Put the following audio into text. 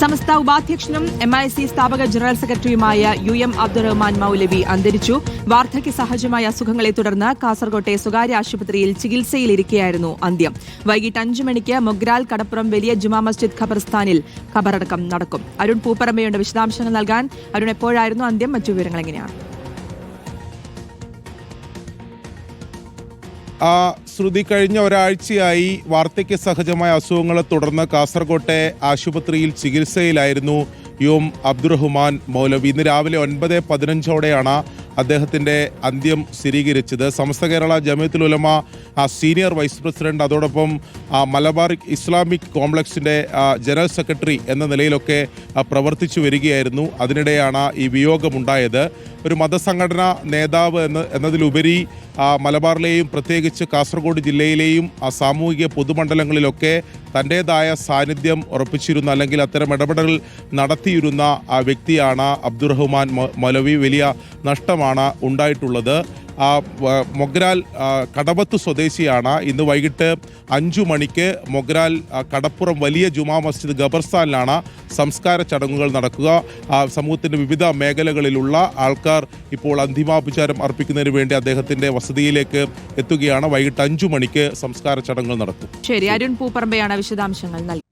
സമസ്ത ഉപാധ്യക്ഷനും M I C സ്ഥാപക general സെക്രട്ടറിയുമായ യു എം അബ്ദുറഹ്മാൻ മൌലവി അന്തരിച്ചു. വാർദ്ധക്യ സഹജമായ അസുഖങ്ങളെ തുടർന്ന് കാസർകോട്ടെ സ്വകാര്യ ആശുപത്രിയിൽ ചികിത്സയിലിരിക്കെയായിരുന്നു അന്ത്യം. വൈകിട്ട് അഞ്ചു മണിക്ക് മൊഗ്രാൽ കടപ്പുറം വലിയ ജുമാ മസ്ജിദ് ഖബർസ്ഥാനിൽ ഖബറടക്കം നടക്കും. അരുൺ പൂപ്പറമ്പയുണ്ട് വിശദാംശങ്ങൾ നൽകാൻ അരുൺ എപ്പോഴായിരുന്നു അന്ത്യം? മറ്റു വിവരങ്ങൾ എങ്ങനെയാണ്? ശ്രുതി കഴിഞ്ഞ ഒരാഴ്ചയായി വാർദ്ധക്യ സഹജമായ അസുഖങ്ങളെ തുടർന്ന് കാസർകോട്ടെ ആശുപത്രിയിൽ ചികിത്സയിലായിരുന്നു യോം അബ്ദുറഹ്മാൻ മൗലവി. ഇന്ന് രാവിലെ ഒൻപത് പതിനഞ്ചോടെയാണ് അദ്ദേഹത്തിന്റെ അന്ത്യം സ്ഥിരീകരിച്ചത്. സമസ്ത കേരള ജമിയത്തുൽ ഉലമ ആ, സീനിയർ വൈസ് പ്രസിഡന്റ് അതോടൊപ്പം മലബാർ ഇസ്ലാമിക് കോംപ്ലക്സിന്റെ ജനറൽ സെക്രട്ടറി എന്ന നിലയിലൊക്കെ പ്രവർത്തിച്ചു വരികയായിരുന്നു. അതിനിടെയാണ് ഈ വിയോഗമുണ്ടായത്. ഒരു മതസംഘടനാ നേതാവ് എന്ന എന്നതിലുപരി മലബാറിലെയും പ്രത്യേകിച്ച് കാസർഗോഡ് ജില്ലയിലെയും സാമൂഹിക പൊതുമണ്ഡലങ്ങളിലൊക്കെ തന്റെതായ സാന്നിധ്യം ഉറപ്പിച്ചിരുന്ന അല്ലെങ്കിൽ അത്തരം ഇടപെടൽ നടത്തിയിരുന്ന വ്യക്തിയാണ് അബ്ദുറഹ്മാൻ മൗലവി. വലിയ നഷ്ടമാണ് ഉണ്ടായിട്ടുള്ളത്. മൊഗ്രാൽ കടവത്ത് സ്വദേശിയാണ്. ഇന്ന് വൈകിട്ട് അഞ്ചു മണിക്ക് മൊഗ്രാൽ കടപ്പുറം വലിയ ജുമാ മസ്ജിദ് ഖബർസ്ഥാനിലാണ് സംസ്കാര ചടങ്ങുകൾ നടക്കുക. സമൂഹത്തിന്റെ വിവിധ മേഖലകളിലുള്ള ആൾക്കാർ ഇപ്പോൾ അന്തിമാപചാരം അർപ്പിക്കുന്നതിന് വേണ്ടി അദ്ദേഹത്തിന്റെ വസതിയിലേക്ക് എത്തുകയാണ്. വൈകിട്ട് അഞ്ചു മണിക്ക് സംസ്കാര ചടങ്ങുകൾ നടക്കും. ശരി അരുൺ പൂപ്പറമ്പയാണ് വിശദാംശങ്ങൾ നൽകി